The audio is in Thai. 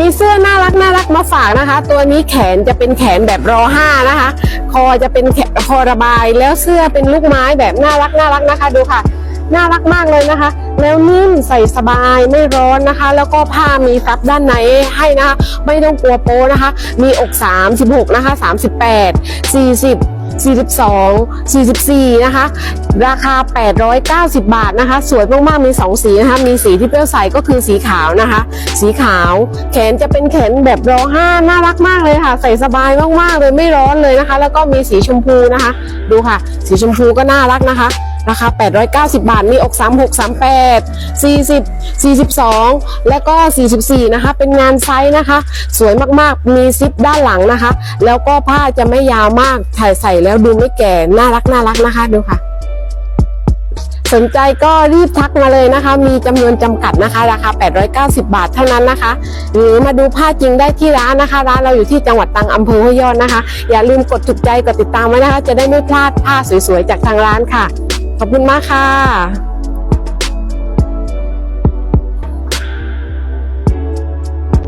มีเสื้อน่ารักน่ารักมาฝากนะคะ ตัวนี้แขนจะเป็นแขนแบบรอห้านะคะ คอจะเป็นแขนคอระบาย แล้วเสื้อเป็นลูกไม้แบบน่ารักน่ารักนะคะ ดูค่ะน่ารักมากเลยนะคะ แล้วนิ่มใส่สบายไม่ร้อนนะคะ แล้วก็ผ้ามีซับด้านในให้นะคะ ไม่ต้องกลัวโป๊นะคะ มีอก 36 นะคะ 38 40 42 44 นะคะ ราคา 890 บาทนะคะ สวยมากๆ มี 2 สีนะคะ มีสีที่เปรี้ยวใสก็คือสีขาวนะคะ สีขาว แขนจะเป็นแขนแบบรอห้าน่ารักมากเลยค่ะ ใส่สบายมากๆเลยไม่ร้อนเลยนะคะ แล้วก็มีสีชมพูนะคะ ดูค่ะ สีชมพูก็น่ารักนะคะ ราคา 890 บาท มีอก 36 38 40 42 และก็ 44 นะคะ เป็นงานไซส์นะคะ สวยมากๆ มีซิปด้านหลังนะคะ แล้วก็ผ้าจะไม่ยาวมาก ถ่ายใส่แล้วดูไม่แก่ น่ารักน่ารักนะคะ ดูค่ะ สนใจก็รีบทักมาเลยนะคะ มีจำนวนจำกัดนะคะ ราคา 890 บาทเท่านั้นนะคะ หรือมาดูผ้าจริงได้ที่ร้านนะคะ ร้านเราอยู่ที่จังหวัดตรังอำเภอห้วยยอดนะคะ อย่าลืมกดถูกใจ กดติดตามไว้นะคะ จะได้ไม่พลาดผ้าสวยๆ จากทางร้านค่ะ ขอบคุณมากค่ะ